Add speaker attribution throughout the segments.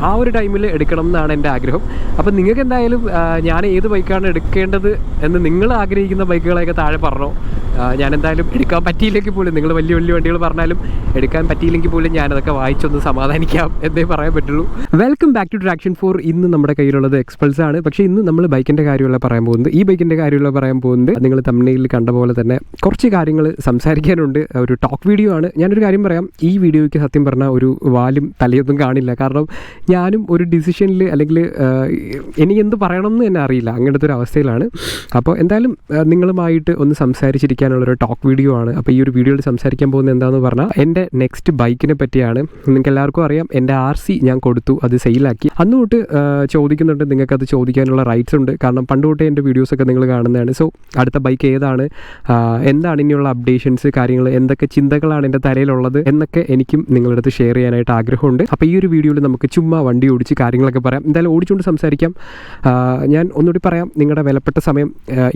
Speaker 1: ആ ഒരു ടൈമിൽ എടുക്കണം എന്നാണ് എന്റെ ആഗ്രഹം. അപ്പം നിങ്ങൾക്ക് എന്തായാലും ഞാൻ ഏത് ബൈക്കാണ് എടുക്കേണ്ടത് എന്ന് നിങ്ങൾ ആഗ്രഹിക്കുന്ന ബൈക്കുകളെയൊക്കെ താഴെ പറഞ്ഞോ. ഞാൻ എന്തായാലും എടുക്കാൻ പറ്റിയില്ലെങ്കിൽ പോലും നിങ്ങൾ വലിയ വലിയ വണ്ടികൾ പറഞ്ഞാലും എടുക്കാൻ പറ്റിയില്ലെങ്കിൽ പോലും ഞാനതൊക്കെ വായിച്ചൊന്ന് സമാധാനിക്കാം എന്നേ പറയാൻ പറ്റുള്ളൂ. Welcome back to traction four ഇന്ന് നമ്മുടെ കയ്യിലുള്ളത് എക്സ്പൾസ് ആണ്. പക്ഷേ ഇന്ന് നമ്മൾ ബൈക്കിന്റെ കാര്യമുള്ള പറയാൻ പോകുന്നത്. ഈ ബൈക്കിന്റെ കാര്യമുള്ള പറയാൻ പോകുന്നത്. നിങ്ങൾ തമിഴ്നയിൽ കണ്ട പോലെ തന്നെ കുറച്ച് കാര്യങ്ങൾ സംസാരിക്കാനുണ്ട്. ഒരു ടോക്ക് വീഡിയോ ആണ്. ഞാനൊരു കാര്യം പറയാം. ഈ വീഡിയോയ്ക്ക് സത്യം പറഞ്ഞാൽ ഒരു വാലും തലയൊന്നും കാണില്ല. കാരണം ഞാനും ഒരു ഡിസിഷനിൽ അല്ലെങ്കിൽ എനിക്ക് എന്ത് പറയണമെന്ന് തന്നെ അറിയില്ല. അങ്ങനത്തെ ഒരു അവസ്ഥയിലാണ്. അപ്പോൾ എന്തായാലും നിങ്ങളുമായിട്ട് ഒന്ന് സംസാരിച്ചിരിക്കാനുള്ള ഒരു ടോക്ക് വീഡിയോ ആണ്. അപ്പോൾ ഈ ഒരു വീഡിയോയിൽ സംസാരിക്കാൻ പോകുന്നത് എന്താണെന്ന് പറഞ്ഞാൽ എന്റെ നെക്സ്റ്റ് ബൈക്കിനെ പറ്റിയാണ്. നിങ്ങൾക്ക് എല്ലാവർക്കും അറിയാം എന്റെ ആർ സി ഞാൻ കൊടുത്തു അത് സെയിലാക്കി അന്ന് തൊട്ട് ചോദിക്കുന്നുണ്ട് നിങ്ങൾക്ക് അത് ചോദിക്കാനുള്ള റൈറ്റ്സ് ഉണ്ട്. കാരണം പണ്ട് തൊട്ടേ എന്റെ വീഡിയോസൊക്കെ നിങ്ങൾ കാണുന്നതാണ്. സോ അടുത്ത ബൈക്ക് ഏതാണ്? എന്താണ് ഇനിയുള്ള അപ്ഡേഷൻസ് കാര്യങ്ങൾ എന്തൊക്കെ ചിന്തകളാണ് എന്റെ തലയിലുള്ളത് എന്നൊക്കെ എനിക്കും നിങ്ങളുടെ അടുത്ത് ഷെയർ ചെയ്യാനായിട്ട് ആഗ്രഹമുണ്ട്. അപ്പോൾ ഈ ഒരു വീഡിയോയിൽ നമുക്ക് ചുമ്മാ വണ്ടി ഓടിച്ച് കാര്യങ്ങളൊക്കെ പറയാം. എന്തായാലും ഓടിച്ചുകൊണ്ട് സംസാരിക്കാം. ഞാൻ ഒന്നുകൂടി പറയാം നിങ്ങളുടെ വിലപ്പെട്ട സമയം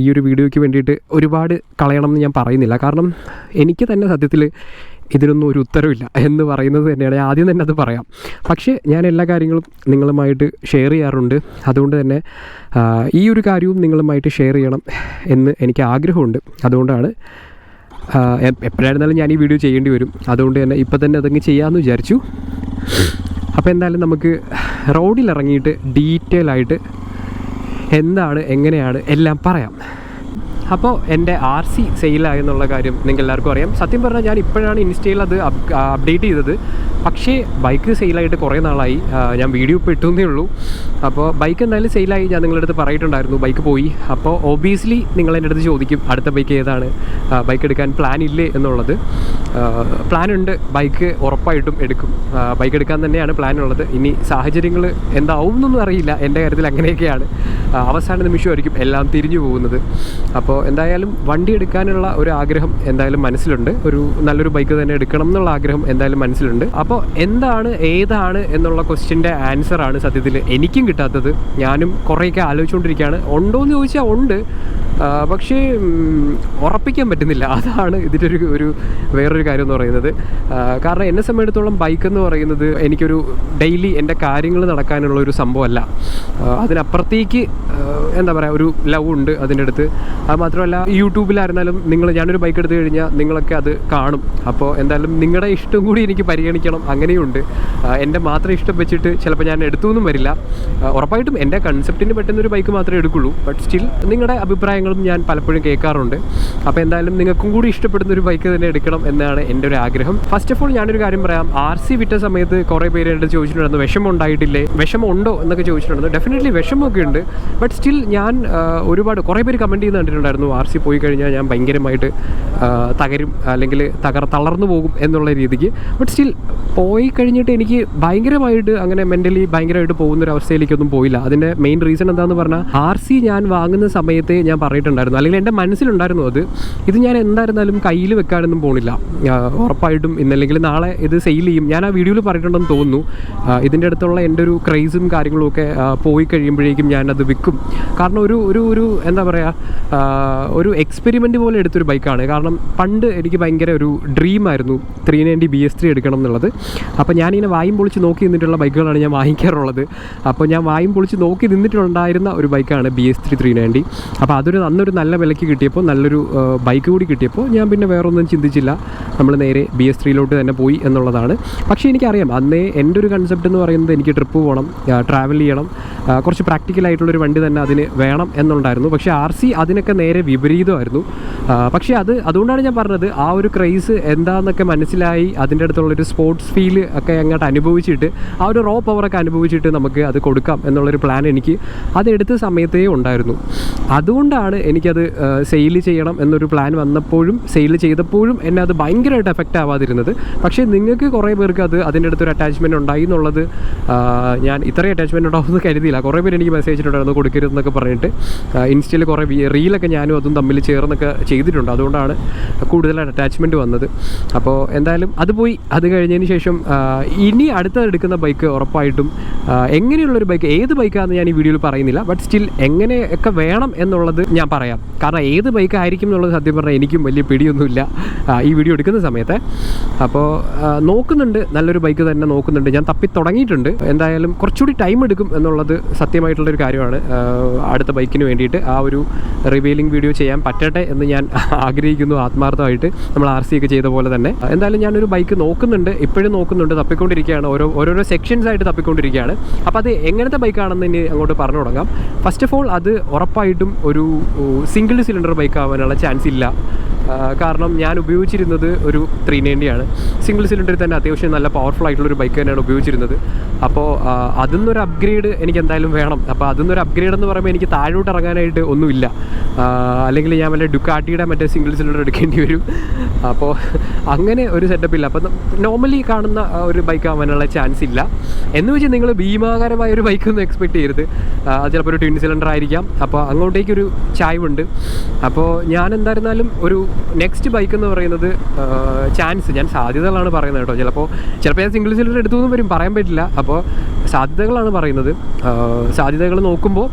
Speaker 1: ഈ ഒരു വീഡിയോയ്ക്ക് വേണ്ടിയിട്ട് ഒരുപാട് കളയണം ഞാൻ പറയുന്നില്ല. കാരണം എനിക്ക് തന്നെ സത്യത്തിൽ ഇതിനൊന്നും ഒരു ഉത്തരവില്ല എന്ന് പറയുന്നത് തന്നെയാണ്. ആദ്യം തന്നെ അത് പറയാം. പക്ഷേ ഞാൻ എല്ലാ കാര്യങ്ങളും നിങ്ങളുമായിട്ട് ഷെയർ ചെയ്യാറുണ്ട്. അതുകൊണ്ട് തന്നെ ഈ ഒരു കാര്യവും നിങ്ങളുമായിട്ട് ഷെയർ ചെയ്യണം എന്ന് എനിക്ക് ആഗ്രഹമുണ്ട്. അതുകൊണ്ടാണ് എപ്പോഴായിരുന്നാലും ഞാൻ ഈ വീഡിയോ ചെയ്യേണ്ടി വരും. അതുകൊണ്ട് തന്നെ ഇപ്പം തന്നെ അതങ്ങ് ചെയ്യാമെന്ന് വിചാരിച്ചു. അപ്പോൾ എന്തായാലും നമുക്ക് റോഡിൽ ഇറങ്ങിയിട്ട് ഡീറ്റെയിൽ ആയിട്ട് എന്താണ് എങ്ങനെയാണ് എല്ലാം പറയാം. അപ്പോൾ എന്റെ ആർ സി സെയിലായെന്നുള്ള കാര്യം നിങ്ങൾക്ക് എല്ലാവർക്കും അറിയാം. സത്യം പറഞ്ഞാൽ ഞാൻ ഇപ്പോഴാണ് ഇൻസ്റ്റയിൽ അത് അപ്ഡേറ്റ് ചെയ്തത്. പക്ഷേ ബൈക്ക് സെയിലായിട്ട് കുറേ നാളായി. ഞാൻ വീഡിയോ ഇപ്പോൾ ഇട്ടുന്നേ ഉള്ളൂ. അപ്പോൾ ബൈക്ക് എന്തായാലും സെയിലായി. ഞാൻ നിങ്ങളുടെ അടുത്ത് പറയിട്ടുണ്ടായിരുന്നു ബൈക്ക് പോയി. അപ്പോൾ ഒബിയസ്ലി നിങ്ങൾ എന്റെ അടുത്ത് ചോദിക്കും അടുത്ത ബൈക്ക് ഏതാണ്? ബൈക്ക് എടുക്കാൻ പ്ലാൻ ഇല്ലേ എന്നുള്ളത്. പ്ലാൻ ഉണ്ട്. ബൈക്ക് ഉറപ്പായിട്ടും എടുക്കും. ബൈക്ക് എടുക്കാൻ തന്നെയാണ് പ്ലാൻ ഉള്ളത്. ഇനി സാഹചര്യങ്ങൾ എന്താവും എന്നൊന്നും അറിയില്ല. എന്റെ കാര്യത്തിൽ അങ്ങനെയൊക്കെയാണ്. അവസാന നിമിഷമായിരിക്കും എല്ലാം തിരിഞ്ഞു പോകുന്നത്. അപ്പോൾ എന്തായാലും വണ്ടി എടുക്കാനുള്ള ഒരു ആഗ്രഹം എന്തായാലും മനസ്സിലുണ്ട്. ഒരു നല്ലൊരു ബൈക്ക് തന്നെ എടുക്കണം എന്നുള്ള ആഗ്രഹം എന്തായാലും മനസ്സിലുണ്ട്. അപ്പോൾ എന്താണ് ഏതാണ് എന്നുള്ള ക്വസ്റ്റ്യന്റെ ആൻസറാണ് സത്യത്തിൽ എനിക്കും കിട്ടാത്തത്. ഞാനും കുറേയൊക്കെ ആലോചിച്ചുകൊണ്ടിരിക്കുകയാണ്. ഉണ്ടോ എന്ന് ചോദിച്ചാൽ ഉണ്ട്. പക്ഷേ ഉറപ്പിക്കാൻ പറ്റുന്നില്ല. അതാണ് ഇതിന്റെ ഒരു ഒരു വേറൊരു കാര്യം എന്ന് പറയുന്നത്. കാരണം എന്നെ സംബന്ധിച്ചിടത്തോളം ബൈക്ക് എന്ന് പറയുന്നത് എനിക്കൊരു ഡെയിലി എന്റെ കാര്യങ്ങൾ നടക്കാനുള്ള ഒരു സംഭവമല്ല. അതിനപ്പുറത്തേക്ക് എന്താ പറയുക ഒരു ലവ് ഉണ്ട് അതിന്റെ അടുത്ത്. അത് മാത്രമല്ല യൂട്യൂബിലായിരുന്നാലും നിങ്ങൾ ഞാനൊരു ബൈക്ക് എടുത്തു കഴിഞ്ഞാൽ നിങ്ങളൊക്കെ അത് കാണും. അപ്പോൾ എന്തായാലും നിങ്ങളുടെ ഇഷ്ടം കൂടി എനിക്ക് പരിഗണിക്കണം. അങ്ങനെയുണ്ട്. എന്റെ മാത്രം ഇഷ്ടം വെച്ചിട്ട് ചിലപ്പോൾ ഞാൻ എടുത്തു വരില്ല. ഉറപ്പായിട്ടും എന്റെ കൺസെപ്റ്റിന് പറ്റുന്ന ഒരു ബൈക്ക് മാത്രമേ എടുക്കുള്ളൂ. ബട്ട് സ്റ്റിൽ നിങ്ങളുടെ അഭിപ്രായങ്ങളും ഞാൻ പലപ്പോഴും കേൾക്കാറുണ്ട്. അപ്പോൾ എന്തായാലും നിങ്ങൾക്കും കൂടി ഇഷ്ടപ്പെടുന്ന ഒരു ബൈക്ക് തന്നെ എടുക്കണം എന്നാണ് എന്റെ ഒരു ആഗ്രഹം. ഫസ്റ്റ് ഓഫ് ഓൾ ഞാനൊരു കാര്യം പറയാം. ആർ സി വിറ്റ സമയത്ത് കുറേ പേര് എന്റെ ചോദിച്ചിട്ടുണ്ടായിരുന്നു വിഷമം ഉണ്ടായിട്ടില്ലേ വിഷമം ഉണ്ടോ എന്നൊക്കെ ചോദിച്ചിട്ടുണ്ടായിരുന്നു. ഡെഫിനറ്റ്ലി വിഷമമൊക്കെ ഉണ്ട്. ബട്ട് സ്റ്റിൽ ഞാൻ ഒരുപാട് കുറേ പേര് കമന്റ് ചെയ്യുന്ന കണ്ടിട്ടുണ്ടായിരുന്നു ആർ സി പോയി കഴിഞ്ഞാൽ ഞാൻ ഭയങ്കരമായിട്ട് തകരും അല്ലെങ്കിൽ തകർ തളർന്നു പോകും എന്നുള്ള രീതിക്ക്. ബട്ട് സ്റ്റിൽ പോയി കഴിഞ്ഞിട്ട് എനിക്ക് ഭയങ്കരമായിട്ട് അങ്ങനെ മെന്റലി ഭയങ്കരമായിട്ട് പോകുന്ന ഒരു അവസ്ഥയിലേക്കൊന്നും പോയില്ല. അതിന്റെ മെയിൻ റീസൺ എന്താണെന്ന് പറഞ്ഞാൽ ആർ സി ഞാൻ വാങ്ങുന്ന സമയത്ത് ഞാൻ പറഞ്ഞിട്ടുണ്ടായിരുന്നു. അല്ലെങ്കിൽ എന്റെ മനസ്സിലുണ്ടായിരുന്നു അത്. ഇത് ഞാൻ എന്തായിരുന്നാലും കയ്യിൽ വെക്കാനൊന്നും പോണില്ല. ഉറപ്പായിട്ടും ഇന്നല്ലെങ്കിൽ നാളെ ഇത് സെയിൽ ചെയ്യും. ഞാൻ ആ വീഡിയോയിൽ പറഞ്ഞിട്ടുണ്ടെന്ന് തോന്നുന്നു. ഇതിന്റെ അടുത്തുള്ള എന്റെ ഒരു ക്രൈസും കാര്യങ്ങളും ഒക്കെ പോയി കഴിയുമ്പോഴേക്കും ഞാനത് വിൽക്കും കാരണം ഒരു ഒരു ഒരു എന്താ പറയുക ഒരു എക്സ്പെരിമെന്റ് പോലെ എടുത്തൊരു ബൈക്കാണ് കാരണം പണ്ട് എനിക്ക് ഭയങ്കര ഒരു ഡ്രീമായിരുന്നു three ninety B S three എടുക്കണം എന്നുള്ളത്. അപ്പോൾ ഞാനിങ്ങനെ വായും പൊളിച്ച് നോക്കി നിന്നിട്ടുള്ള ബൈക്കുകളാണ് ഞാൻ വാങ്ങിക്കാറുള്ളത്. അപ്പോൾ ഞാൻ വായും പൊളിച്ച് നോക്കി നിന്നിട്ടുണ്ടായിരുന്ന ഒരു ബൈക്കാണ് B S three three ninety അപ്പോൾ അതൊരു അന്നൊരു നല്ല വിലയ്ക്ക് കിട്ടിയപ്പോൾ നല്ലൊരു ബൈക്ക് കൂടി കിട്ടിയപ്പോൾ ഞാൻ പിന്നെ വേറൊന്നും ചിന്തിച്ചില്ല. നമ്മൾ നേരെ ബി എസ് ത്രീയിലോട്ട് തന്നെ പോയി എന്നുള്ളതാണ്. പക്ഷേ എനിക്കറിയാം അന്നേ എന്റെ ഒരു കൺസെപ്റ്റ് എന്ന് പറയുന്നത് എനിക്ക് ട്രിപ്പ് പോകണം ട്രാവൽ ചെയ്യണം കുറച്ച് പ്രാക്ടിക്കൽ ആയിട്ടുള്ളൊരു വണ്ടി തന്നെ അതിന് വേണം എന്നുണ്ടായിരുന്നു. പക്ഷേ ആർ സി അതിനൊക്കെ നേരെ വിപരീതമായിരുന്നു. പക്ഷേ അത് അതുകൊണ്ടാണ് ഞാൻ പറഞ്ഞത് ആ ഒരു ക്രൈസ് എന്താണെന്നൊക്കെ മനസ്സിലായി അതിന്റെ അടുത്തുള്ളൊരു സ്പോർട്സ് ഫീൽ ഒക്കെ അങ്ങോട്ട് അനുഭവിച്ചിട്ട് ആ ഒരു റോ പവറൊക്കെ അനുഭവിച്ചിട്ട് നമുക്ക് അത് കൊടുക്കാം എന്നുള്ളൊരു പ്ലാൻ എനിക്ക് അതെടുത്ത സമയത്തേ ഉണ്ടായിരുന്നു. അതുകൊണ്ടാണ് എനിക്കത് സെയിൽ ചെയ്യണം എന്നൊരു പ്ലാൻ വന്നപ്പോഴും സെയിൽ ചെയ്തപ്പോഴും എന്നെ അത് ഭയങ്കരമായിട്ട് എഫക്റ്റ് ആവാതിരുന്നത്. പക്ഷേ നിങ്ങൾക്ക് കുറേ പേർക്ക് അത് അതിന്റെ അടുത്തൊരു അറ്റാച്ച്മെന്റ് ഉണ്ടായി എന്നുള്ളത് ഞാൻ ഇത്രയും അറ്റാച്ച്മെന്റ് ഉണ്ടാവുമെന്ന് കരുതിയില്ല. കുറേ പേര് എനിക്ക് മെസ്സേജ് ഇട്ടിട്ടുണ്ടായിരുന്നു കൊടുക്കരുതെന്നൊക്കെ പറഞ്ഞിട്ട്. ഇൻസ്റ്റയിൽ കുറേ റീലൊക്കെ ഞാനും അതും തമ്മിൽ ചേർന്നൊക്കെ ചെയ്തിട്ടുണ്ട്. അതുകൊണ്ടാണ് കൂടുതലായിട്ട് അറ്റാച്ച്മെന്റ് വന്നത്. അപ്പോൾ എന്തായാലും അത് പോയി അത് കഴിഞ്ഞതിന് ശേഷം ഇനി അടുത്ത എടുക്കുന്ന ബൈക്ക് ഉറപ്പായിട്ടും എങ്ങനെയുള്ളൊരു ബൈക്ക് ഏത് ബൈക്കാണെന്ന് ഞാൻ ഈ വീഡിയോയിൽ പറയുന്നില്ല. ബട്ട് സ്റ്റിൽ എങ്ങനെയൊക്കെ വേണം എന്നുള്ളത് ഞാൻ പറയാം. കാരണം ഏത് ബൈക്ക് ആയിരിക്കും എന്നുള്ളത് സത്യം പറഞ്ഞാൽ എനിക്കും വലിയ പിടിയൊന്നുമില്ല. ഈ വീഡിയോ എടുക്കുന്ന സമയത്ത്. അപ്പോൾ നോക്കുന്നുണ്ട്. നല്ലൊരു ബൈക്ക് തന്നെ നോക്കുന്നുണ്ട്. ഞാൻ തപ്പി തുടങ്ങിയിട്ടുണ്ട്. എന്തായാലും കുറച്ചുകൂടി ടൈം എടുക്കും എന്നുള്ളത് സത്യമായിട്ടുള്ളൊരു കാര്യമാണ്. അടുത്ത ബൈക്കിന് വേണ്ടിയിട്ട് ആ ഒരു റിവീലിംഗ് വീഡിയോ ചെയ്യാൻ പറ്റട്ടെ എന്ന് ഞാൻ ആഗ്രഹിക്കുന്നു ആത്മാർത്ഥമായിട്ട്. നമ്മൾ ആർ സി ഒക്കെ ചെയ്ത പോലെ തന്നെ. എന്തായാലും ഞാനൊരു ബൈക്ക് നോക്കുന്നുണ്ട്. ഇപ്പോഴും നോക്കുന്നുണ്ട്. തപ്പിക്കൊണ്ടിരിക്കുകയാണ്. ഓരോ ഓരോരോ സെക്ഷൻസ് ആയിട്ട് തപ്പിക്കൊണ്ടിരിക്കുകയാണ്. അപ്പോൾ അത് എങ്ങനത്തെ ബൈക്കാണെന്ന് ഇനി അങ്ങോട്ട് പറഞ്ഞു തുടങ്ങാം. ഫസ്റ്റ് ഓഫ് ഓൾ അത് ഉറപ്പായിട്ടും ഒരു സിംഗിൾ സിലിണ്ടർ ബൈക്ക് ആവാനുള്ള ചാൻസ് ഇല്ല. കാരണം ഞാൻ ഉപയോഗിച്ചിരുന്നത് ഒരു ത്രീ നയന്റിയാണ് സിംഗിൾ സിലിണ്ടറിൽ തന്നെ അത്യാവശ്യം നല്ല പവർഫുൾ ആയിട്ടുള്ള ഒരു ബൈക്ക് തന്നെയാണ് ഉപയോഗിച്ചിരുന്നത്. അപ്പോൾ അതിൽ നിന്നൊരു അപ്ഗ്രേഡ് എനിക്ക് എന്തായാലും വേണം. അപ്പോൾ അതിൽ നിന്നൊരു അപ്ഗ്രേഡ് എന്ന് പറയുമ്പോൾ എനിക്ക് താഴോട്ട് ഇറങ്ങാനായിട്ട് ഒന്നുമില്ല. അല്ലെങ്കിൽ ഞാൻ വല്ല ഡുക്കാട്ടിയുടെ മറ്റേ സിംഗിൾ സിലിണ്ടർ എടുക്കേണ്ടി വരും. അപ്പോൾ അങ്ങനെ ഒരു സെറ്റപ്പ് ഇല്ല. അപ്പം നോർമലി കാണുന്ന ഒരു ബൈക്ക് ആവാനുള്ള ചാൻസ് ഇല്ല. എന്ന് വെച്ചാൽ നിങ്ങൾ ഭീമാകാരമായ ഒരു ബൈക്ക് ഒന്നും എക്സ്പെക്ട് ചെയ്യരുത്. അത് ചിലപ്പോൾ ഒരു ട്വിൻ സിലിണ്ടർ ആയിരിക്കാം. അപ്പോൾ അങ്ങോട്ടേക്കൊരു ചായ്വുണ്ട്. അപ്പോൾ ഞാൻ എന്തായിരുന്നാലും ഒരു നെക്സ്റ്റ് ബൈക്ക് എന്ന് പറയുന്നത് ചാൻസ് ഞാൻ സാധ്യതകളാണ് പറയുന്നത് കേട്ടോ. ചിലപ്പോൾ ചിലപ്പോൾ ഞാൻ സിംഗിൾ സിലിണ്ടർ എടുത്തു വരും പറയാൻ പറ്റില്ല. അപ്പോൾ സാധ്യതകളാണ് പറയുന്നത്. സാധ്യതകൾ നോക്കുമ്പോൾ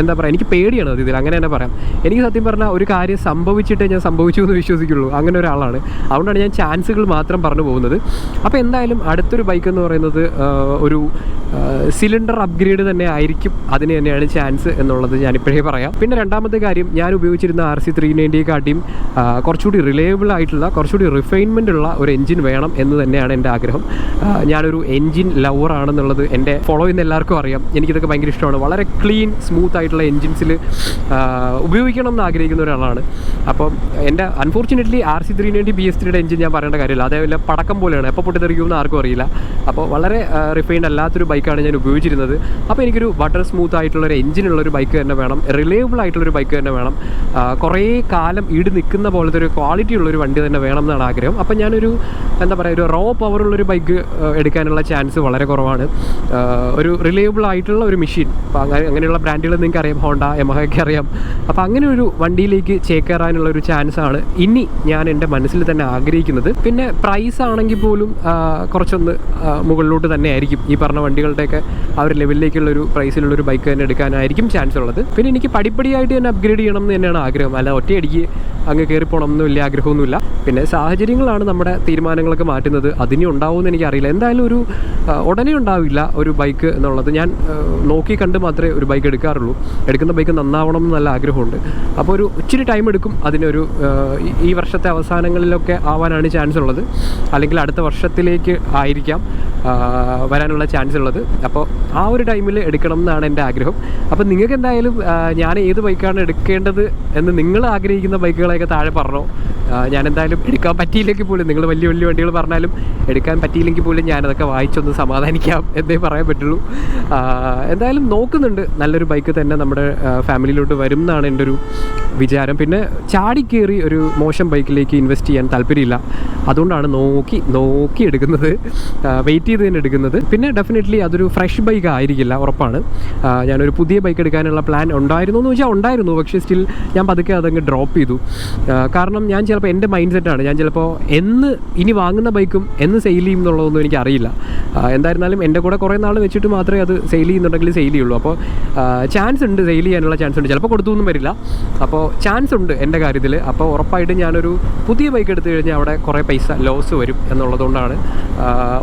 Speaker 1: എന്താ പറയുക എനിക്ക് പേടിയാണ് അത് ഇതിൽ അങ്ങനെ തന്നെ പറയാം. എനിക്ക് സത്യം പറഞ്ഞാൽ ഒരു കാര്യം സംഭവിച്ചിട്ടേ ഞാൻ സംഭവിച്ചു എന്ന് വിശ്വസിക്കുള്ളൂ. അങ്ങനെ ഒരാളാണ്. അതുകൊണ്ടാണ് ഞാൻ ചാൻസുകൾ മാത്രം പറഞ്ഞു പോകുന്നത്. അപ്പോൾ എന്തായാലും അടുത്തൊരു ബൈക്ക് എന്ന് പറയുന്നത് ഒരു സിലിണ്ടർ അപ്ഗ്രേഡ് തന്നെ ആയിരിക്കും. അതിന് തന്നെയാണ് ചാൻസ് എന്നുള്ളത് ഞാനിപ്പോഴേ പറയാം. പിന്നെ രണ്ടാമത്തെ കാര്യം ഞാൻ ഉപയോഗിച്ചിരുന്ന ആർ സി ത്രീ നയന്റിയെക്കാട്ടിയും കുറച്ചുകൂടി റിലയബിൾ ആയിട്ടുള്ള കുറച്ചുകൂടി റിഫൈൻമെന്റ് ഉള്ള ഒരു എഞ്ചിൻ വേണം എന്ന് തന്നെയാണ് എന്റെ ആഗ്രഹം. ഞാനൊരു എഞ്ചിൻ ലവർ ആണെന്നുള്ളത് എന്റെ ഫോളോ ചെയ്യുന്ന എല്ലാവർക്കും അറിയാം. എനിക്കിതൊക്കെ ഭയങ്കര ഇഷ്ടമാണ്. വളരെ ക്ലീൻ സ്മൂത്ത് ആയിട്ടുള്ള എൻജിൻസിൽ ഉപയോഗിക്കണം എന്ന് ആഗ്രഹിക്കുന്ന ഒരാളാണ്. അപ്പം എന്റെ unfortunately R C three ninety B S ത്രീയുടെ എഞ്ചിൻ ഞാൻ പറയേണ്ട കാര്യമില്ല. അതേപോലെ പടക്കം പോലെയാണ്. എപ്പോൾ പൊട്ടിത്തെറിക്കുമെന്ന് ആർക്കും അറിയില്ല. അപ്പോൾ വളരെ റിഫൈൻഡ് അല്ലാത്തൊരു ബൈക്കാണ് ഞാൻ ഉപയോഗിച്ചിരുന്നത്. അപ്പോൾ എനിക്കൊരു ബട്ടർ സ്മൂത്ത് ആയിട്ടുള്ള ഒരു എഞ്ചിനുള്ള ഒരു ബൈക്ക് തന്നെ വേണം. റിലയബിൾ ആയിട്ടുള്ളൊരു ബൈക്ക് തന്നെ വേണം. കുറേ കാലം ഈട് നിൽക്കുന്ന പോലത്തെ ഒരു ക്വാളിറ്റി ഉള്ളൊരു വണ്ടി തന്നെ വേണം എന്നാണ് ആഗ്രഹം. അപ്പോൾ ഞാനൊരു എന്താ പറയുക ഒരു റോ പവറുള്ള ഒരു ബൈക്ക് എടുക്കാനുള്ള ചാൻസ് വളരെ കുറവാണ്. ഒരു റിലയബിൾ ആയിട്ടുള്ള ഒരു മെഷീൻ അപ്പോൾ അങ്ങനെ അങ്ങനെയുള്ള ബ്രാൻഡുകൾ നിങ്ങൾക്ക് അറിയാം ഹോണ്ട യമഹയ്ക്ക് അറിയാം. അപ്പോൾ അങ്ങനെ ഒരു വണ്ടിയിലേക്ക് ചേക്കേറാനുള്ള ഒരു ചാൻസ് ആണ് ഇനി ഞാൻ എന്റെ മനസ്സിൽ തന്നെ ആഗ്രഹിക്കുന്നത്. പിന്നെ പ്രൈസ് ആണെങ്കിൽ പോലും കുറച്ചൊന്ന് മുകളിലോട്ട് തന്നെ ആയിരിക്കും. ഈ പറഞ്ഞ വണ്ടികളുടെയൊക്കെ ആ ഒരു ലെവലിലേക്കുള്ളൊരു പ്രൈസിലുള്ളൊരു ബൈക്ക് തന്നെ എടുക്കാനായിരിക്കും ചാൻസ് ഉള്ളത്. പിന്നെ എനിക്ക് പടിപ്പടിയായിട്ട് തന്നെ അപ്ഗ്രേഡ് ചെയ്യണം എന്ന് തന്നെയാണ് ആഗ്രഹം. അല്ല ഒറ്റയടിക്ക് അങ്ങ് കയറി പോകണം വലിയ ആഗ്രഹമൊന്നുമില്ല. പിന്നെ സാഹചര്യങ്ങളാണ് നമ്മുടെ തീരുമാനങ്ങളൊക്കെ മാറ്റുന്നത്. അതിനി ഉണ്ടാവുമെന്ന് എനിക്കറിയില്ല. എന്തായാലും ഒരു ഉടനെ ഉണ്ടാവില്ല ഒരു ബൈക്ക് എന്നുള്ളത്. ഞാൻ നോക്കി കണ്ട് മാത്രമേ ഒരു ബൈക്ക് എടുക്കാറുള്ളൂ. എടുക്കുന്ന ബൈക്ക് നന്നാവണം എന്ന് നല്ല ആഗ്രഹമുണ്ട്. അപ്പോൾ ഒരു ഇച്ചിരി ടൈം എടുക്കും അതിനൊരു ഈ- വർഷത്തെ അവസാനങ്ങളിലൊക്കെ ആവാനാണ് ചാൻസ് ഉള്ളത്. അല്ലെങ്കിൽ അടുത്ത വർഷത്തിലേക്ക് ആയിരിക്കാം വരാനുള്ള ചാൻസ് ഉള്ളത്. അപ്പോൾ ആ ഒരു ടൈമിൽ എടുക്കണം എന്നാണ് എന്റെ ആഗ്രഹം. അപ്പോൾ നിങ്ങൾക്ക് എന്തായാലും ഞാൻ ഏത് ബൈക്കാണ് എടുക്കേണ്ടത് എന്ന് നിങ്ങൾ ആഗ്രഹിക്കുന്ന ബൈക്കുകളെയൊക്കെ താഴെ പറഞ്ഞോ. ഞാൻ എന്തായാലും എടുക്കാൻ പറ്റിയില്ലെങ്കിൽ പോലും നിങ്ങൾ വലിയ വലിയ വണ്ടികൾ പറഞ്ഞാലും എടുക്കാൻ പറ്റിയില്ലെങ്കിൽ പോലും ഞാനതൊക്കെ വായിച്ചൊന്ന് സമാധാനിക്കാം എന്നേ പറയാൻ പറ്റുള്ളൂ. എന്തായാലും നോക്കുന്നുണ്ട് നല്ലൊരു ബൈക്ക് തന്നെ നമ്മുടെ ഫാമിലിയിലോട്ട് വരും എന്നാണ് എന്റെ ഒരു വിചാരം. പിന്നെ ചാടിക്കേറി ഒരു മോശം ബൈക്കിലേക്ക് ഇൻവെസ്റ്റ് ചെയ്യാൻ താല്പര്യമില്ല. അതുകൊണ്ടാണ് നോക്കി നോക്കി എടുക്കുന്നത്. വെയിറ്റ് ചെയ്ത് തന്നെ എടുക്കുന്നത്. പിന്നെ ഡെഫിനറ്റ്ലി അതൊരു ഫ്രഷ് ബൈക്ക് ആയിരിക്കില്ല ഉറപ്പാണ്. ഞാനൊരു പുതിയ ബൈക്ക് എടുക്കാനുള്ള പ്ലാൻ ഉണ്ടായിരുന്നു എന്ന് വെച്ചാൽ ഉണ്ടായിരുന്നു. പക്ഷേ സ്റ്റിൽ ഞാൻ പതുക്കെ അതങ്ങ് ഡ്രോപ്പ് ചെയ്തു. കാരണം ഞാൻ ചിലപ്പോൾ എന്റെ മൈൻഡ് സെറ്റാണ് ഞാൻ ചിലപ്പോൾ എന്ന് ഇനി വാങ്ങുന്ന ബൈക്കും എന്ന് സെയിൽ ചെയ്യും എന്നുള്ളതൊന്നും എനിക്ക് അറിയില്ല. എന്തായിരുന്നാലും എന്റെ കൂടെ കുറേ നാൾ വെച്ചിട്ട് മാത്രമേ അത് സെയിൽ ചെയ്യുന്നുണ്ടെങ്കിൽ സെയിൽ ചെയ്യുള്ളൂ. അപ്പോൾ ഉണ്ട് സെയിൽ ചെയ്യാനുള്ള ചാൻസ് ഉണ്ട്. ചിലപ്പോൾ കൊടുത്തൊന്നും വരില്ല. അപ്പോൾ ചാൻസ് ഉണ്ട് എന്റെ കാര്യത്തിൽ അപ്പോൾ ഉറപ്പായിട്ടും ഞാനൊരു പുതിയ ബൈക്ക് എടുത്തു കഴിഞ്ഞാൽ അവിടെ കുറേ പൈസ ലോസ് വരും എന്നുള്ളതുകൊണ്ടാണ്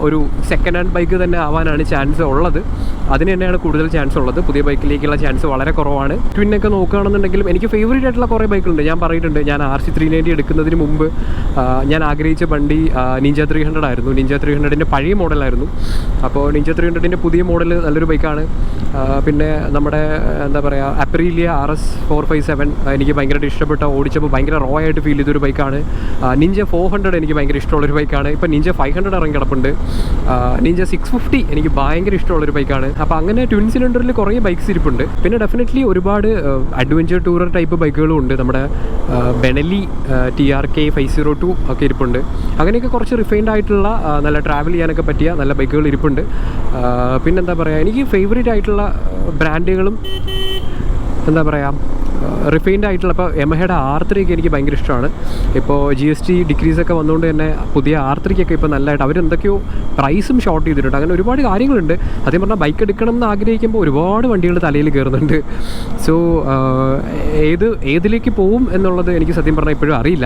Speaker 1: ഒരു സെക്കൻഡ് ഹാൻഡ് ബൈക്ക് തന്നെ ആവാനാണ് ചാൻസ് ഉള്ളത്. അതിന് തന്നെയാണ് കൂടുതൽ ചാൻസ് ഉള്ളത്. പുതിയ ബൈക്കിലേക്കുള്ള ചാൻസ് വളരെ കുറവാണ്. ട്വിന്നൊക്കെ നോക്കുകയാണെന്നുണ്ടെങ്കിലും എനിക്ക് ഫേവറേറ്റ് ആയിട്ടുള്ള കുറേ ബൈക്കുകളുണ്ട് ഞാൻ പറഞ്ഞിട്ടുണ്ട് ഞാൻ ആർ സി ത്രീ നയന്റി എടുക്കുന്നതിന് മുമ്പ് ഞാൻ ആഗ്രഹിച്ച വണ്ടി നിഞ്ച ത്രീ ഹൺഡ്രഡ് ആയിരുന്നു. നിഞ്ച ത്രീ ഹൺഡ്രഡിന്റെ പഴയ മോഡലായിരുന്നു അപ്പോൾ നിഞ്ച ത്രീ ഹൺഡ്രഡിന്റെ പുതിയ മോഡൽ നല്ലൊരു ബൈക്കാണ് പിന്നെ നമ്മുടെ എന്താ പറയുക Aprilia R S four five seven എനിക്ക് ഭയങ്കരമായിട്ട് ഇഷ്ടപ്പെട്ട ഓടിച്ചപ്പോൾ ഭയങ്കര റോ ആയിട്ട് ഫീൽ ചെയ്തൊരു ബൈക്കാണ് നിഞ്ച ഫോർ ഹൺഡ്രഡ് എനിക്ക് ഭയങ്കര ഇഷ്ടമുള്ളൊരു ബൈക്കാണ് ഇപ്പോൾ നിഞ്ച ഫൈവ് ഹൺഡ്രഡ് ഇറങ്ങി കിടപ്പുണ്ട് നിഞ്ച സിക്സ് ഫിഫ്റ്റി എനിക്ക് ഭയങ്കര ഇഷ്ടമുള്ളൊരു ബൈക്കാണ് അപ്പോൾ അങ്ങനെ ട്വിൻ സിലിണ്ടറിൽ കുറേ ബൈക്ക്സ് ഇരിപ്പുണ്ട്. പിന്നെ ഡെഫിനറ്റ്ലി ഒരുപാട് അഡ്വഞ്ചർ ടൂറർ ടൈപ്പ് ബൈക്കുകളും ഉണ്ട്. നമ്മുടെ Benelli T R K five zero two ഒക്കെ ഇരിപ്പുണ്ട്. അങ്ങനെയൊക്കെ കുറച്ച് റിഫൈൻഡ് ആയിട്ടുള്ള നല്ല ട്രാവൽ ചെയ്യാനൊക്കെ പറ്റിയ നല്ല ബൈക്കുകൾ ഇരിപ്പുണ്ട്. പിന്നെന്താ പറയുക എനിക്ക് ഫേവറേറ്റ് ആയിട്ടുള്ള ബ്രാൻഡുകളും എന്താ പറയുക റിഫൈൻഡ് ആയിട്ടുള്ള ഇപ്പോൾ എമഹയുടെ ആർ ത്രീ ഒക്കെ എനിക്ക് ഭയങ്കര ഇഷ്ടമാണ്. ഇപ്പോൾ ജി എസ് ടി ഡിക്രീസ് ഒക്കെ വന്നുകൊണ്ട് തന്നെ പുതിയ ആർ ത്രീക്കൊക്കെ ഇപ്പോൾ നല്ലതായിട്ട് അവരെന്തൊക്കെയോ പ്രൈസും ഷോർട്ട് ചെയ്തിട്ടുണ്ട്. അങ്ങനെ ഒരുപാട് കാര്യങ്ങളുണ്ട്. അതേ പറഞ്ഞാൽ ബൈക്ക് എടുക്കണം എന്ന് ആഗ്രഹിക്കുമ്പോൾ ഒരുപാട് വണ്ടികൾ തലയിൽ കയറുന്നുണ്ട് സോ ഏത് ഏതിലേക്ക് പോവും എന്നുള്ളത് എനിക്ക് സത്യം പറഞ്ഞാൽ ഇപ്പോഴും അറിയില്ല.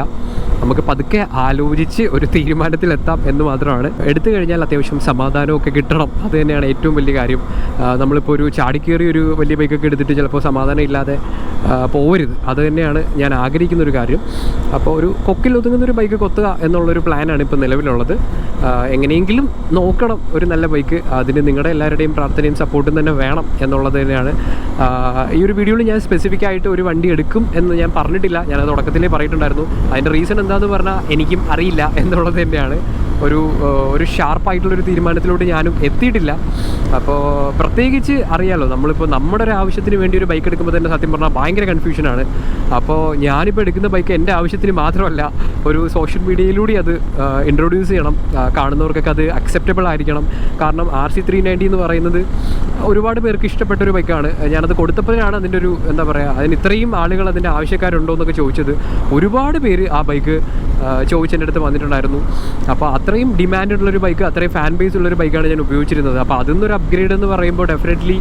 Speaker 1: നമുക്ക് പതുക്കെ ആലോചിച്ച് ഒരു തീരുമാനത്തിലെത്താം എന്ന് മാത്രമാണ്. എടുത്തു കഴിഞ്ഞാൽ അത്യാവശ്യം സമാധാനമൊക്കെ കിട്ടണം. അത് തന്നെയാണ് ഏറ്റവും വലിയ കാര്യം. നമ്മളിപ്പോൾ ഒരു ചാടിക്കേറി ഒരു വലിയ ബൈക്കൊക്കെ എടുത്തിട്ട് ചിലപ്പോൾ സമാധാനം ഇല്ലാതെ പോവരുത് അത് തന്നെയാണ് ഞാൻ ആഗ്രഹിക്കുന്ന ഒരു കാര്യം. അപ്പോൾ ഒരു കൊക്കിൽ ഒതുങ്ങുന്ന ഒരു ബൈക്ക് കൊത്തുക എന്നുള്ളൊരു പ്ലാനാണ് ഇപ്പോൾ നിലവിലുള്ളത്. എങ്ങനെയെങ്കിലും നോക്കണം ഒരു നല്ല ബൈക്ക് അതിന് നിങ്ങളുടെ എല്ലാവരുടെയും പ്രാർത്ഥനയും സപ്പോർട്ടും തന്നെ വേണം എന്നുള്ളത് തന്നെയാണ്. ഈ ഒരു വീഡിയോയിൽ ഞാൻ സ്പെസിഫിക് ആയിട്ട് ഒരു വണ്ടി എടുക്കും എന്ന് ഞാൻ പറഞ്ഞിട്ടില്ല. ഞാനത് തുടക്കത്തിലേ പറഞ്ഞിട്ടുണ്ടായിരുന്നു അതിന്റെ റീസൺ എന്താണെന്ന് പറഞ്ഞാൽ എനിക്കും അറിയില്ല എന്നുള്ളത് തന്നെയാണ്. ഒരു ഒരു ഷാർപ്പായിട്ടുള്ളൊരു തീരുമാനത്തിലോട്ട് ഞാനും എത്തിയിട്ടില്ല. അപ്പോൾ പ്രത്യേകിച്ച് അറിയാലോ നമ്മളിപ്പോൾ നമ്മുടെ ഒരു ആവശ്യത്തിന് വേണ്ടി ഒരു ബൈക്ക് എടുക്കുമ്പോൾ തന്നെ സത്യം പറഞ്ഞാൽ ഭയങ്കര കൺഫ്യൂഷനാണ് അപ്പോൾ ഞാനിപ്പോൾ എടുക്കുന്ന ബൈക്ക് എന്റെ ആവശ്യത്തിന് മാത്രമല്ല ഒരു സോഷ്യൽ മീഡിയയിലൂടെ അത് ഇൻട്രൊഡ്യൂസ് ചെയ്യണം. കാണുന്നവർക്കൊക്കെ അത് അക്സെപ്റ്റബിൾ ആയിരിക്കണം. കാരണം ആർ സി ത്രീ നയന്റി എന്ന് പറയുന്നത് ഒരുപാട് പേർക്ക് ഇഷ്ടപ്പെട്ട ഒരു ബൈക്കാണ്. ഞാനത് കൊടുത്തപ്പോഴാണ് അതിന്റെ ഒരു എന്താ പറയുക അതിന് ഇത്രയും ആളുകൾ അതിന്റെ ആവശ്യക്കാരുണ്ടോ എന്നൊക്കെ ചോദിച്ചത്. ഒരുപാട് പേര് ആ ബൈക്ക് ചോദിച്ചതിന്റെ അടുത്ത് വന്നിട്ടുണ്ടായിരുന്നു. അപ്പോൾ അത്രയും ഡിമാൻഡ് ഉള്ളൊരു ബൈക്ക് അത്രയും ഫാൻ ബേസ് ഉള്ളൊരു ബൈക്കാണ് ഞാൻ ഉപയോഗിച്ചിരുന്നത്. അപ്പോൾ അതിൽ നിന്നൊരു അപ്ഗ്രേഡ് എന്ന് പറയുമ്പോൾ ഡെഫിനറ്റ്ലി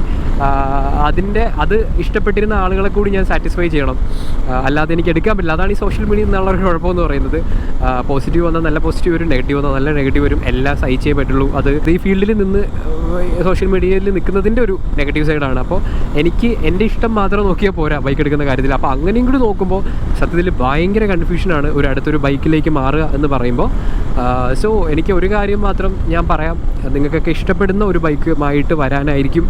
Speaker 1: അതിന്റെ അത് ഇഷ്ടപ്പെട്ടിരുന്ന ആളുകളെ കൂടി ഞാൻ സാറ്റിസ്ഫൈ ചെയ്യണം. അല്ലാതെ എനിക്ക് എടുക്കാൻ പറ്റില്ല. അതാണ് ഈ സോഷ്യൽ മീഡിയ എന്നുള്ള ഒരു കുഴപ്പമെന്ന് പറയുന്നത്. പോസിറ്റീവ് വന്നാൽ നല്ല പോസിറ്റീവ് വരും നെഗറ്റീവ് വന്നാൽ നല്ല നെഗറ്റീവ് വരും. എല്ലാം സഹിച്ചേ പറ്റുള്ളൂ. അത് ഈ ഫീൽഡിൽ നിന്ന് സോഷ്യൽ മീഡിയയിൽ നിൽക്കുന്നതിന്റെ ഒരു നെഗറ്റീവ് സൈഡാണ് അപ്പോൾ എനിക്ക് എന്റെ ഇഷ്ടം മാത്രം നോക്കിയാൽ പോരാ ബൈക്ക് എടുക്കുന്ന കാര്യത്തിൽ. അപ്പോൾ അങ്ങനെയും കൂടി നോക്കുമ്പോൾ സത്യത്തിൽ ഭയങ്കര കൺഫ്യൂഷനാണ് ഒരു അടുത്തൊരു ബൈക്കിലേക്ക് മാറുക എന്ന് പറയുമ്പോൾ സോ എനിക്ക് ഒരു കാര്യം മാത്രം ഞാൻ പറയാം. നിങ്ങൾക്കൊക്കെ ഇഷ്ടപ്പെടുന്ന ഒരു ബൈക്കുമായിട്ട് വരാനായിരിക്കും.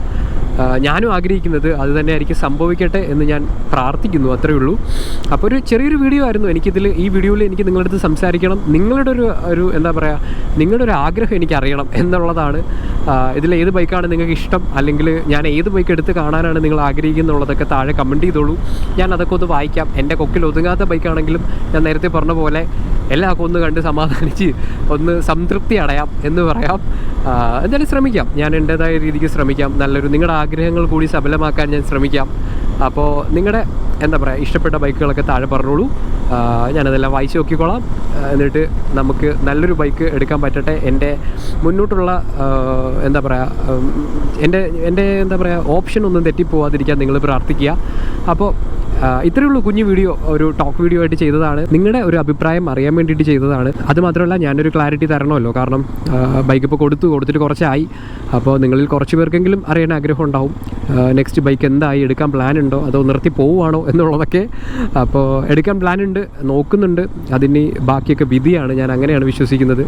Speaker 1: ഞാനും ആഗ്രഹിക്കുന്നത് അത് തന്നെ ആയിരിക്കും സംഭവിക്കട്ടെ എന്ന് ഞാൻ പ്രാർത്ഥിക്കുന്നു അത്രയേ ഉള്ളൂ. അപ്പോൾ ഒരു ചെറിയൊരു വീഡിയോ ആയിരുന്നു. എനിക്കിതിൽ ഈ വീഡിയോയിൽ എനിക്ക് നിങ്ങളുടെ അടുത്ത് സംസാരിക്കണം. നിങ്ങളുടെ ഒരു ഒരു എന്താ പറയുക നിങ്ങളുടെ ഒരു ആഗ്രഹം എനിക്ക് അറിയണം എന്നുള്ളതാണ്. ഇതിൽ ഏത് ബൈക്കാണ് നിങ്ങൾക്ക് ഇഷ്ടം? അല്ലെങ്കിൽ ഞാൻ ഏത് ബൈക്ക് എടുത്ത് കാണാനാണ് നിങ്ങൾ ആഗ്രഹിക്കുന്നുള്ളതൊക്കെ താഴെ കമന്റ് ചെയ്തോളൂ. ഞാൻ അതൊക്കെ ഒന്ന് വായിക്കാം. എന്റെ കൊക്കിൽ ഒതുങ്ങാത്ത ബൈക്കാണെങ്കിലും ഞാൻ നേരത്തെ പറഞ്ഞ പോലെ എല്ലാവർക്കും ഒന്ന് കണ്ട് സമാധാനിച്ച് ഒന്ന് സംതൃപ്തി അടയാം എന്ന് പറയാം. എന്തായാലും ശ്രമിക്കാം. ഞാൻ എന്റേതായ രീതിക്ക് ശ്രമിക്കാം. നല്ലൊരു നിങ്ങളുടെ ആഗ്രഹങ്ങൾ കൂടി സഫലമാക്കാൻ ഞാൻ ശ്രമിക്കാം. അപ്പോൾ നിങ്ങളുടെ എന്താ പറയുക ഇഷ്ടപ്പെട്ട ബൈക്കുകളൊക്കെ താഴെ പറഞ്ഞോളൂ. ഞാനതെല്ലാം വായിച്ച് നോക്കിക്കോളാം. എന്നിട്ട് നമുക്ക് നല്ലൊരു ബൈക്ക് എടുക്കാൻ പറ്റട്ടെ. എന്റെ മുന്നോട്ടുള്ള എന്താ പറയുക എന്റെ എന്റെ എന്താ പറയുക ഓപ്ഷൻ ഒന്നും തെറ്റിപ്പോവാതിരിക്കാൻ നിങ്ങൾ പ്രാർത്ഥിക്കുക. അപ്പോൾ ഇത്രയേ ഉള്ളൂ കുഞ്ഞു വീഡിയോ ഒരു ടോക്ക് വീഡിയോ ആയിട്ട് ചെയ്തതാണ്. നിങ്ങളുടെ ഒരു അഭിപ്രായം അറിയാൻ വേണ്ടിയിട്ട് ചെയ്തതാണ്. അതുമാത്രമല്ല ഞാനൊരു ക്ലാരിറ്റി തരണമല്ലോ. കാരണം ബൈക്ക് ഇപ്പോൾ കൊടുത്തു കൊടുത്തിട്ട് കുറച്ചായി. അപ്പോൾ നിങ്ങളിൽ കുറച്ച് പേർക്കെങ്കിലും അറിയാൻ ആഗ്രഹം ഉണ്ടാവും. നെക്സ്റ്റ് ബൈക്ക് എന്തായി എടുക്കാൻ പ്ലാൻ ഉണ്ടോ അതോ നിർത്തി പോവുകയാണോ എന്നുള്ളതൊക്കെ. അപ്പോൾ എടുക്കാൻ പ്ലാൻ ഉണ്ട് നോക്കുന്നുണ്ട്. അതിന് ബാക്കിയൊക്കെ വിധിയാണ് ഞാൻ അങ്ങനെയാണ് വിശ്വസിക്കുന്നത്.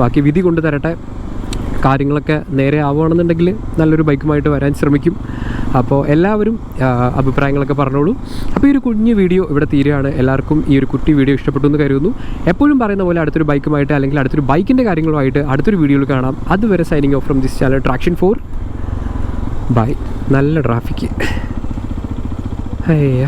Speaker 1: ബാക്കി വിധി കൊണ്ട് തരട്ടെ കാര്യങ്ങളൊക്കെ നേരെ ആവുകയാണെന്നുണ്ടെങ്കിൽ നല്ലൊരു ബൈക്കുമായിട്ട് വരാൻ ശ്രമിക്കും. അപ്പോൾ എല്ലാവരും അഭിപ്രായങ്ങളൊക്കെ പറഞ്ഞോളൂ. അപ്പോൾ ഈ ഒരു കുഞ്ഞു വീഡിയോ ഇവിടെ തീരുകയാണ്. എല്ലാവർക്കും ഈ ഒരു കുട്ടി വീഡിയോ ഇഷ്ടപ്പെട്ടു എന്ന് കരുതുന്നു. എപ്പോഴും പറയുന്ന പോലെ അടുത്തൊരു ബൈക്കുമായിട്ട് അല്ലെങ്കിൽ അടുത്തൊരു ബൈക്കിന്റെ കാര്യങ്ങളുമായിട്ട് അടുത്തൊരു വീഡിയോയിൽ കാണാം. അതുവരെ signing off from this channel traction four bye നല്ല ട്രാഫിക്ക് അയ്യ